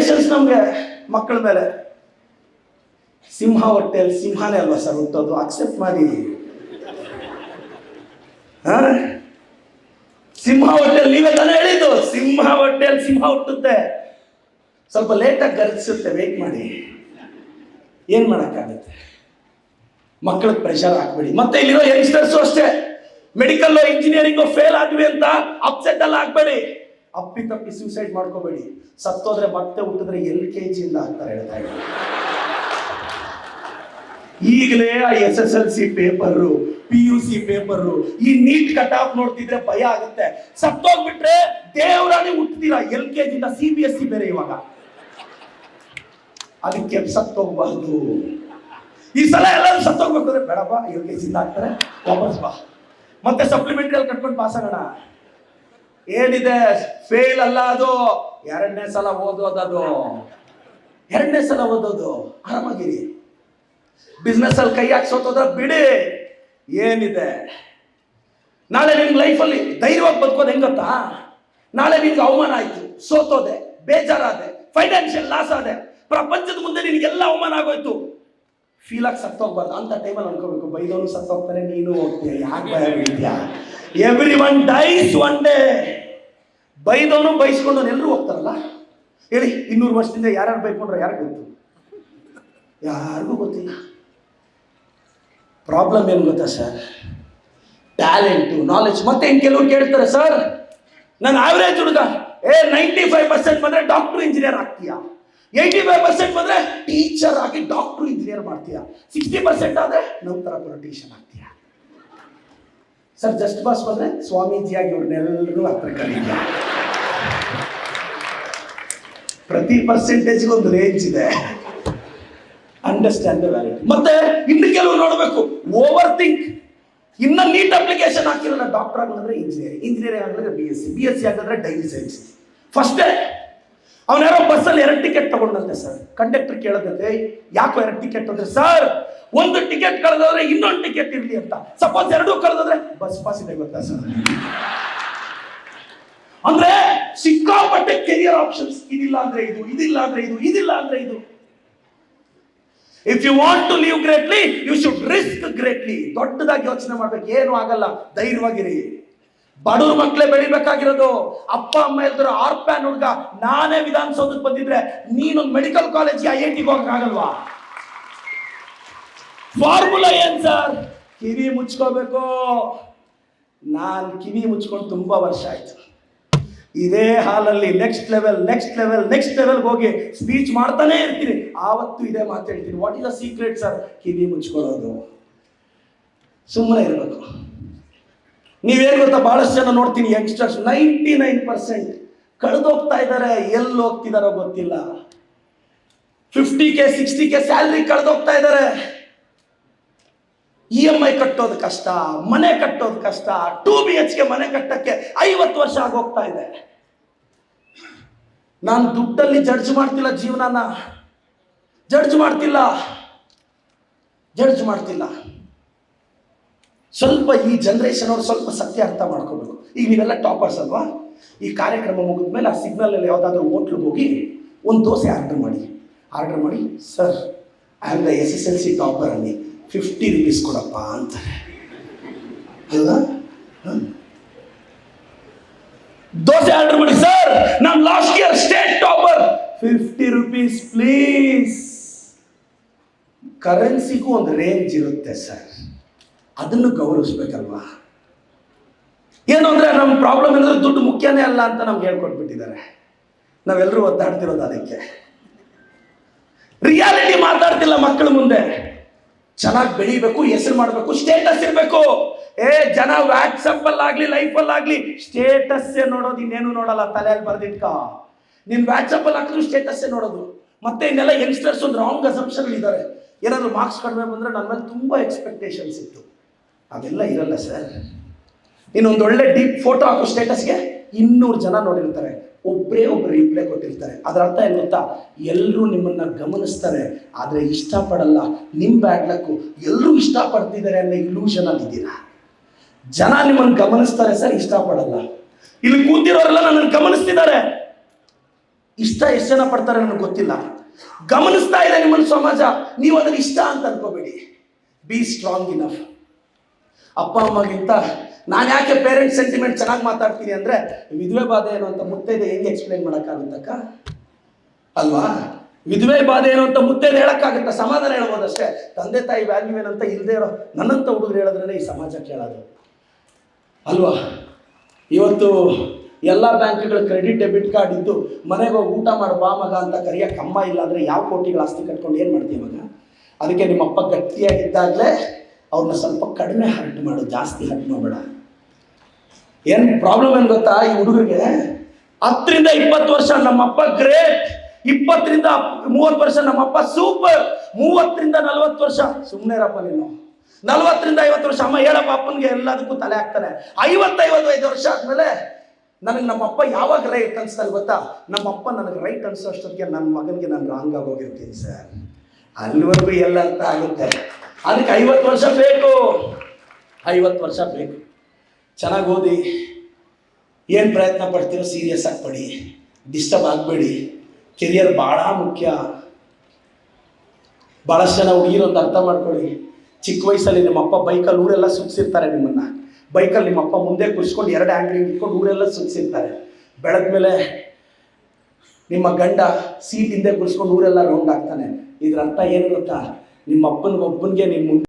Expectations ನಮಗೆ ಮಕ್ಕಳ ಮೇಲೆ. ಸಿಂಹ ಹೊಟ್ಟೆಯಲ್ಲಿ ಸಿಂಹನೇ ಅಲ್ವಾ ಸರ್ ಹುಟ್ಟೋದು? ಅಕ್ಸೆಪ್ಟ್ ಮಾಡಿ? ಸಿಂಹ ಹೊಟ್ಟೆಯಲ್ಲಿ ನೀವೇ ತಾನೇ ಹೇಳಿದ್ದು. ಸಿಂಹ ಹೊಟ್ಟೆಯಲ್ಲಿ ಸಿಂಹ ಹುಟ್ಟುತ್ತೆ. ಸ್ವಲ್ಪ ಲೇಟಾಗಿ ಗರ್ಜಿಸುತ್ತೆ. ವೇಟ್ ಮಾಡಿ. ಏನು ಮಾಡೋಕ್ಕಾಗುತ್ತೆ? ಮಕ್ಕಳಿಗೆ ಪ್ರೆಷರ್ ಹಾಕ್ಬೇಡಿ. ಮತ್ತೆ ಇಲ್ಲಿರೋ ಯಂಗ್ಸ್ಟರ್ಸು ಅಷ್ಟೇ. ಮೆಡಿಕಲ್ ಇಂಜಿನಿಯರಿಂಗ್ ಫೇಲ್ ಆಗಿವೆ ಅಂತ ಅಪ್ಸೆಟ್ ಅಲ್ಲಿ ಆಗ್ಬೇಡಿ ಅಪ್ಪಿ ತಪ್ಪಿ ಸೂಸೈಡ್ ಮಾಡ್ಕೋಬೇಡಿ. ಸತ್ತೋದ್ರೆ ಮತ್ತೆ ಹುಟ್ಟಿದ್ರೆ ಎಲ್ ಕೆ ಜಿಯಿಂದ ಅಂತ ಹೇಳ್ತಾ ಇದ್ದಾರೆ ಈಗಲೇ ಆ S S L C paper P U C paper ಈ ನೀಟ್ ಕಟ್ ಆಫ್ ನೋಡ್ತಿದ್ರೆ ಭಯ ಆಗುತ್ತೆ. ಸತ್ತೋಗ್ಬಿಟ್ರೆ ದೇವರಾಣಿ ಹುಟ್ಟಿದೀರಾ ಎಲ್ ಕೆ ಜಿಂದ ಸಿ ಬಿ ಎಸ್ ಸಿ ಬೇರೆ ಇವಾಗ. ಅದಕ್ಕೆ ಸತ್ತೋಗ್ಬಾರ್ದು. ಈ ಸಲ ಎಲ್ಲರೂ ಸತ್ತೋಗ್ಬೇಕು ಅಂದ್ರೆ ಬೇಡಪ್ಪ, ಎಲ್ ಕೆ ಜಿಂದ ಆಗ್ತಾರೆ, ವಾಪಸ್ ಬಾ. ಮತ್ತೆ ಸಪ್ಲಿಮೆಂಟ್ರಿ ಅಲ್ಲಿ ಕಟ್ಕೊಂಡು ಪಾಸ್ ಆಗೋಣ. ಏನಿದೆ ಫೇಲ್ ಅಲ್ಲ ಅದು. ಎರಡನೇ ಸಲ ಓದೋದದು ಎರಡನೇ ಸಲ ಓದೋದು. ಆರಾಮಾಗಿರಿ. ಬಿಸ್ನೆಸ್ ಅಲ್ಲಿ ಕೈ ಹಾಕಿ ಸೋತೋದ್ರ ಬಿಡಿ. ಏನಿದೆ? ನಾಳೆ ನಿಮ್ ಲೈಫಲ್ಲಿ ಧೈರ್ಯವಾಗಿ ಬದುಕೋದು ಹೆಂಗತ್ತಾ ಗೊತ್ತಾ? ನಾಳೆ ನಿನ್ಗೆ ಅವಮಾನ ಆಯ್ತು. ಸೋತೋದೆ, ಬೇಜಾರಾದೆ ಫೈನಾನ್ಷಿಯಲ್ ಲಾಸ್ ಆದೆ. ಪ್ರಪಂಚದ ಮುಂದೆ ನಿನಗೆಲ್ಲ ಅವಮಾನ ಆಗೋಯ್ತು. ಫೀಲ್ ಆಗಿ ಸತ್ತೋಗ್ಬಾರ್ದು. ಅಂತ ಟೈಮಲ್ಲಿ ಅನ್ಕೋಬೇಕು. ಬೈದವನು ಸತ್ತೋಗ್ತಾರೆ ನೀನು ಹೋಗ್ತೀಯ. ಯಾಕೆ ಭಯ ಬೀಳ್ತೀಯ? Every one dies one day ಬೈದವನು ಬೈಸ್ಕೊಂಡು ಎಲ್ಲರೂ ಹೋಗ್ತಾರಲ್ಲ? ಹೇಳಿ, ಇನ್ನೂರು ವರ್ಷದಿಂದ ಯಾರ್ಯಾರು ಬೈಕೊಂಡ್ರೆ ಯಾರು ಗೊತ್ತು? ಯಾರಿಗೂ ಗೊತ್ತಿಲ್ಲ. ಪ್ರಾಬ್ಲಮ್ ಏನು ಗೊತ್ತಾ ಸರ್? ಟ್ಯಾಲೆಂಟು ನಾಲೆಜ್ ಮತ್ತೆ ಇನ್ನು ಕೆಲವ್ರು ಕೇಳ್ತಾರೆ, ಸರ್, ನಾನು ಆವ್ರೇಜ್ ಹುಡುಗ, ಏ ನೈಂಟಿ ಫೈವ್ ಪರ್ಸೆಂಟ್ ಬಂದರೆ ಡಾಕ್ಟ್ರು ಇಂಜಿನಿಯರ್ ಆಗ್ತೀಯಾ? ಏಯ್ಟಿ ಫೈವ್ ಪರ್ಸೆಂಟ್ ಬಂದರೆ ಟೀಚರ್ ಆಗಿ ಡಾಕ್ಟ್ರು ಇಂಜಿನಿಯರ್ ಮಾಡ್ತೀಯಾ? ಸಿಕ್ಸ್ಟಿ ಪರ್ಸೆಂಟ್ ಆದರೆ ನಂತರ ಪೊಲಿಟಿಷಿಯನ್ ಆಗ್ತೀಯಾ? ಸರ್ ಜಸ್ಟ್ ಬಾಸ್ ಬಂದರೆ ಸ್ವಾಮೀಜಿಯಾಗಿ ಇವ್ರನ್ನೆಲ್ಲರೂ ಹತ್ರ ಕರೀತೀಯ ಪ್ರತಿ ಪರ್ಸೆಂಟೇಜ್ಗೆ ಒಂದು ರೇಂಜ್ ಇದೆ. ಅಂಡರ್ಸ್ಟ್ಯಾಂಡ್ ವ್ಯಾಲಿಟಿ ಮತ್ತೆ ಇನ್ನು ಕೆಲವರು ನೋಡಬೇಕು ಓವರ್ ಥಿಂಕ್ ಇನ್ನ ನೀಟ್ ಅಪ್ಲಿಕೇಶನ್ ಹಾಕಿರಲ್ಲ ಡಾಕ್ಟರ್ ಆಗಿದ್ರೆ ಇಂಜಿನಿಯರ್ ಇಂಜಿನಿಯರಿಂಗ್ ಆಗಿದ್ರೆ B S C B S C ಆಗಿದ್ರೆ ಡೈಲಿ ಸೈನ್ಸ್ ಫಸ್ಟೇ ಅವನ್ಯಾರೋ ಬಸ್ಸಲ್ಲಿ ಎರಡು ಟಿಕೆಟ್ ತಗೊಂಡಂತೆ ಸರ್ ಕಂಡಕ್ಟರ್ ಕೇಳದಂತೆ, ಯಾಕೋ ಎರಡು ಟಿಕೆಟ್ ಅಂದ್ರೆ ಸರ್ ಒಂದು ಟಿಕೆಟ್ ಕಳೆದೋದ್ರೆ ಇನ್ನೊಂದು ಟಿಕೆಟ್ ಇರಲಿ ಅಂತ. ಸಪೋಸ್ ಎರಡೂ ಕಳೆದೋದ್ರೆ ಬಸ್ ಪಾಸ್ ಇದೆ ಗೊತ್ತಾ ಸರ್ ಅಂದ್ರೆ ಸಿಕ್ಕಾಪಟ್ಟೆ ಕೆರಿಯರ್ ಆಪ್ಷನ್ಸ್ ಇದಿಲ್ಲ ಅಂದ್ರೆ ಇದು, ಇದಿಲ್ಲ ಅಂದ್ರೆ ಇದು, ಇದಿಲ್ಲ ಅಂದ್ರೆ ಇದು. If you want to live greatly you should risk greatly ದೊಡ್ಡದಾಗಿ ಯೋಚನೆ ಮಾಡ್ಬೇಕು. ಏನು ಆಗಲ್ಲ. ಧೈರ್ಯವಾಗಿರಿ. ಬಡವ್ರ ಮಕ್ಕಳೇ ಬೆಳಿಬೇಕಾಗಿರೋದು. ಅಪ್ಪ, ಅಮ್ಮ ಇಲ್ದಿರೋ ಆರ್ಪ್ಯಾನ್ ಹುಡುಗ. ನಾನೇ ವಿಧಾನಸೌಧಕ್ಕೆ ಬಂದಿದ್ರೆ ನೀನೊಂದು ಮೆಡಿಕಲ್ ಕಾಲೇಜ್ಗೆ ಐ ಐ ಟಿಗೆ ಹೋಗಕ್ಕಾಗಲ್ವಾ ಫಾರ್ಮುಲಾ ಏನ್ ಸರ್? ಕಿವಿ ಮುಚ್ಕೋಬೇಕು. ನಾನು ಕಿವಿ ಮುಚ್ಕೊಂಡು ತುಂಬಾ ವರ್ಷ ಆಯ್ತು. ಇದೇ ಹಾಲಲ್ಲಿ next level next level next ಲೆವೆಲ್ಗೆ ಹೋಗಿ ಸ್ಪೀಚ್ ಮಾಡ್ತಾನೆ ಇರ್ತೀನಿ. ಆವತ್ತು ಇದೇ ಮಾತಾಡ್ತೀನಿ. What is a secret sir ಕಿವಿ ಮುಚ್ಕೊಳ್ಳೋದು. ಸುಮ್ಮನೆ ಇರಬೇಕು. ನೀವೇನು ಗೊತ್ತಾ? ಬಹಳಷ್ಟು ಜನ ನೋಡ್ತೀನಿ ಯಂಗ್ಸ್ಟರ್ಸ್ ನೈಂಟಿ ನೈನ್ ಪರ್ಸೆಂಟ್ ಕಳೆದೋಗ್ತಾ ಇದ್ದಾರೆ ಎಲ್ಲಿ ಹೋಗ್ತಿದಾರೋ ಗೊತ್ತಿಲ್ಲ. Fifty K sixty K salary ಕಳೆದೋಗ್ತಾ ಇದ್ದಾರೆ ಇ ಎಂ ಐ ಕಟ್ಟೋದು ಕಷ್ಟ, ಮನೆ ಕಟ್ಟೋದು ಕಷ್ಟ ಟೂ ಬಿ ಎಚ್ ಕೆ ಮನೆ ಕಟ್ಟಕ್ಕೆ ಐವತ್ತು ವರ್ಷ ಆಗೋಗ್ತಾ ಇದೆ. ನಾನು ದುಡ್ಡಲ್ಲಿ ಜಡ್ಜ್ ಮಾಡ್ತಿಲ್ಲ ಜೀವನನ. ಜಡ್ಜ್ ಮಾಡ್ತಿಲ್ಲ. ಜಡ್ಜ್ ಮಾಡ್ತಿಲ್ಲ. ಸ್ವಲ್ಪ ಈ ಜನ್ರೇಷನ್ ಅವ್ರು ಸ್ವಲ್ಪ ಸತ್ಯ ಅರ್ಥ ಮಾಡ್ಕೋಬೇಕು. ಈಗ ನೀವೆಲ್ಲ ಟಾಪರ್ಸ್ ಅಲ್ವಾ? ಈ ಕಾರ್ಯಕ್ರಮ ಮುಗಿದ್ಮೇಲೆ ಆ ಸಿಗ್ನಲ್ ಅಲ್ಲಿ ಯಾವುದಾದ್ರೂ ಹೋಟ್ಲಿಗೆ ಹೋಗಿ ಒಂದು ದೋಸೆ ಆರ್ಡರ್ ಮಾಡಿ. ಆರ್ಡರ್ ಮಾಡಿ sir I am the S S L C topper ಅಲ್ಲಿ ಫಿಫ್ಟಿ ರುಪೀಸ್ ಕೊಡಪ್ಪ ಅಂತಾರೆ. ಅಲ್ಲ? ದೋಸೆ ಆರ್ಡರ್ ಮಾಡಿ ಸರ್ ನಾನು last year state topper fifty rupees please ಕರೆನ್ಸಿಗೂ ಒಂದು ರೇಂಜ್ ಇರುತ್ತೆ ಸರ್ ಅದನ್ನು ಗೌರವಿಸ್ಬೇಕಲ್ವಾ? ಏನು ಅಂದರೆ ನಮ್ಮ ಪ್ರಾಬ್ಲಮ್ ಏನಂದ್ರೆ ದುಡ್ಡು ಮುಖ್ಯನೇ ಅಲ್ಲ ಅಂತ ನಮ್ಗೆ ಹೇಳ್ಕೊಟ್ಬಿಟ್ಟಿದ್ದಾರೆ. ನಾವೆಲ್ಲರೂ ಒದ್ದಾಡ್ತಿರೋದು ಅದಕ್ಕೆ. ರಿಯಾಲಿಟಿ ಮಾತಾಡ್ತಿಲ್ಲ ಮಕ್ಕಳ ಮುಂದೆ. ಚೆನ್ನಾಗಿ ಬೆಳಿಬೇಕು, ಹೆಸರು ಮಾಡಬೇಕು ಸ್ಟೇಟಸ್ ಇರಬೇಕು. ಏ, ಜನ ವಾಟ್ಸಪ್ ಅಲ್ಲಾಗ್ಲಿ ಆಗಲಿ ಸ್ಟೇಟಸ್ ನೋಡೋದು ಇನ್ನೇನು ನೋಡಲ್ಲ ತಲೆಯಲ್ಲಿ ಬರ್ದಿಟ್ಕ. ನೀನು ವಾಟ್ಸಪ್ ಅಲ್ಲಿ ಹಾಕಿದ್ರು ಸ್ಟೇಟಸ್ಸೇ ನೋಡೋದು. ಮತ್ತೆ ಇನ್ನೆಲ್ಲ ಯಂಗ್ಸ್ಟರ್ಸ್ ಒಂದು ರಾಂಗ್ ಅಸಂಪ್ಷನ್ ಇದ್ದಾರೆ ಏನಾದ್ರು ಮಾರ್ಕ್ಸ್ ಕಡಿಮೆ ಬಂದರೆ ನನ್ನ ಮೇಲೆ ತುಂಬಾ ಎಕ್ಸ್ಪೆಕ್ಟೇಷನ್ಸ್ ಇತ್ತು. ಅದೆಲ್ಲ ಇರಲ್ಲ ಸರ್. ಇನ್ನೊಂದು ಒಳ್ಳೆ ಡೀಪ್ ಫೋಟೋ ಹಾಕೋ ಸ್ಟೇಟಸ್ಗೆ ಇನ್ನೂರು ಜನ ನೋಡಿರ್ತಾರೆ. ಒಬ್ಬರೇ ಒಬ್ಬರು ರಿಪ್ಲೈ ಕೊಟ್ಟಿರ್ತಾರೆ. ಅದರ ಅರ್ಥ ಏನು ಗೊತ್ತಾ? ಎಲ್ಲರೂ ನಿಮ್ಮನ್ನು ಗಮನಿಸ್ತಾರೆ. ಆದರೆ ಇಷ್ಟಪಡಲ್ಲ. ನಿಮ್ಮ ಬ್ಯಾಡ್ ಲಕ್ಕು ಎಲ್ಲರೂ ಇಷ್ಟಪಡ್ತಿದ್ದಾರೆ ಅನ್ನೋ ಇಲ್ಯೂಷನ್ ಅಲ್ಲಿ ಇದ್ದೀರಾ? ಜನ ನಿಮ್ಮನ್ನು ಗಮನಿಸ್ತಾರೆ ಸರ್, ಇಷ್ಟಪಡಲ್ಲ. ಇಲ್ಲಿ ಕೂತಿರೋರೆಲ್ಲ ನನ್ನನ್ನು ಗಮನಿಸ್ತಿದ್ದಾರೆ. ಇಷ್ಟ ಎಷ್ಟು ಜನ ಪಡ್ತಾರೆ ನನಗೆ ಗೊತ್ತಿಲ್ಲ. ಗಮನಿಸ್ತಾ ಇದೆ ನಿಮ್ಮನ್ನು ಸಮಾಜ. ನೀವು ಅದನ್ನು ಇಷ್ಟ ಅಂತ ಅನ್ಕೋಬೇಡಿ. ಬಿ ಸ್ಟ್ರಾಂಗ್ ಇನಫ್ ಅಪ್ಪ ಅಮ್ಮಗಿಂತ ನಾನು ಯಾಕೆ ಪೇರೆಂಟ್ಸ್ ಸೆಂಟಿಮೆಂಟ್ ಚೆನ್ನಾಗಿ ಮಾತಾಡ್ತೀನಿ ಅಂದರೆ ವಿಧವೆ ಬಾಧೆ ಏನು ಅಂತ ಮುತ್ತೈದೆ ಹೆಂಗೆ ಎಕ್ಸ್ಪ್ಲೈನ್ ಮಾಡೋಕ್ಕಾಗುತ್ತಕ್ಕ? ಅಲ್ವಾ? ವಿಧವೆ ಬಾಧೆ ಏನು ಅಂತ ಮುತ್ತೈದೆ ಹೇಳೋಕ್ಕಾಗುತ್ತಾ? ಸಮಾಧಾನ ಹೇಳ್ಬೋದಷ್ಟೇ ತಂದೆ ತಾಯಿ ವ್ಯಾಲ್ಯೂ ಏನಂತ ಇಲ್ಲದೆ ಇರೋ ನನ್ನಂಥ ಹುಡುಗರು ಹೇಳಿದ್ರೇ ಈ ಸಮಾಜ ಕೇಳೋದು. ಅಲ್ವಾ? ಇವತ್ತು ಎಲ್ಲ ಬ್ಯಾಂಕ್ಗಳು ಕ್ರೆಡಿಟ್ ಡೆಬಿಟ್ ಕಾರ್ಡ್ ಇದ್ದು ಮನೆಗೆ ಹೋಗಿ ಊಟ ಮಾಡು ಬಾ ಮಗ ಅಂತ ಕರಿಯಕ್ಕೆ ಅಮ್ಮ ಇಲ್ಲ ಅಂದರೆ ಯಾವ ಕೋಟಿಗಳ ಆಸ್ತಿ ಕಟ್ಕೊಂಡು ಏನು ಮಾಡ್ತೀವಿ ಮಗ? ಅದಕ್ಕೆ ನಿಮ್ಮಪ್ಪ ಗಟ್ಟಿಯಾಗಿದ್ದಾಗಲೇ ಅವ್ರನ್ನ ಸ್ವಲ್ಪ ಕಡಿಮೆ ಹರ್ಟ್ ಮಾಡು, ಜಾಸ್ತಿ ಹರ್ಟ್ ಮಾಡಬೇಡ. ಏನು ಪ್ರಾಬ್ಲಮ್ ಏನು ಗೊತ್ತಾ ಈ ಹುಡುಗರಿಗೆ? ಹತ್ತರಿಂದ ಇಪ್ಪತ್ತು ವರ್ಷ ನಮ್ಮಪ್ಪ ಗ್ರೇಟ್ ಇಪ್ಪತ್ತರಿಂದ ಮೂವತ್ತು ವರ್ಷ ನಮ್ಮಪ್ಪ ಸೂಪರ್ ಮೂವತ್ತರಿಂದ ನಲವತ್ತು ವರ್ಷ ಸುಮ್ಮನೆ ರಪ್ಪ ನೀನು. ನಲ್ವತ್ತರಿಂದ ಐವತ್ತು ವರ್ಷ, ಅಮ್ಮ ಹೇಳಪ್ಪ, ಅಪ್ಪನಿಗೆ ಎಲ್ಲದಕ್ಕೂ ತಲೆ ಹಾಕ್ತಾನೆ. ಐವತ್ತೈವತ್ತೈದು ವರ್ಷ ಆದಮೇಲೆ ನನಗೆ ನಮ್ಮಪ್ಪ ಯಾವಾಗ ರೈಟ್ ಅನ್ಸ್ತಲ್ಲ ಗೊತ್ತಾ? ನಮ್ಮಪ್ಪ ನನಗೆ ರೈಟ್ ಅನ್ಸೋ ಅಷ್ಟೊತ್ತಿಗೆ ನನ್ನ ಮಗನಿಗೆ ನಾನು ರಾಂಗ್ ಆಗೋಗಿರ್ತೀನಿ ಸರ್. ಅಲ್ಲಿವರೆಗೂ ಎಲ್ಲ ಅಂತ ಆಗುತ್ತೆ. ಅದಕ್ಕೆ ಐವತ್ತು ವರ್ಷ ಬೇಕು. ಐವತ್ತು ವರ್ಷ ಬೇಕು. ಚೆನ್ನಾಗಿ ಓದಿ. ಏನು ಪ್ರಯತ್ನ ಪಡ್ತೀರೋ ಸೀರಿಯಸ್ ಆಗಿ ಪಡಿ. ಡಿಸ್ಟರ್ಬ್ ಆಗಬೇಡಿ. ಕೆರಿಯರ್ ಭಾಳ ಮುಖ್ಯ. ಭಾಳಷ್ಟು ಜನ ಹುಡುಗಿರೊಂದು ಅರ್ಥ ಮಾಡ್ಕೊಳ್ಳಿ. ಚಿಕ್ಕ ವಯಸ್ಸಲ್ಲಿ ನಿಮ್ಮಪ್ಪ ಬೈಕಲ್ಲಿ ಊರೆಲ್ಲ ಸುಗ್ಸಿರ್ತಾರೆ ನಿಮ್ಮನ್ನು. ಬೈಕಲ್ಲಿ ನಿಮ್ಮಪ್ಪ ಮುಂದೆ ಕುರ್ಸ್ಕೊಂಡು ಎರಡು ಆ್ಯಂಗ್ಲಿಂಗ್ ಇಟ್ಕೊಂಡು ಊರೆಲ್ಲ ಸುಗ್ಸಿರ್ತಾರೆ ಬೆಳೆದ ಮೇಲೆ ನಿಮ್ಮ ಗಂಡ ಸೀಟ್ ಹಿಂದೆ ಕುರ್ಸ್ಕೊಂಡು ಊರೆಲ್ಲ ರೌಂಡ್ ಆಗ್ತಾನೆ. ಇದ್ರ ಅರ್ಥ ಏನು ಗೊತ್ತಾ? ನಿಮ್ಮ ಅಪ್ಪನಿಗೆ ಒಬ್ಬನಿಗೆ ನಿಮ್ಮ ಮುಂದೆ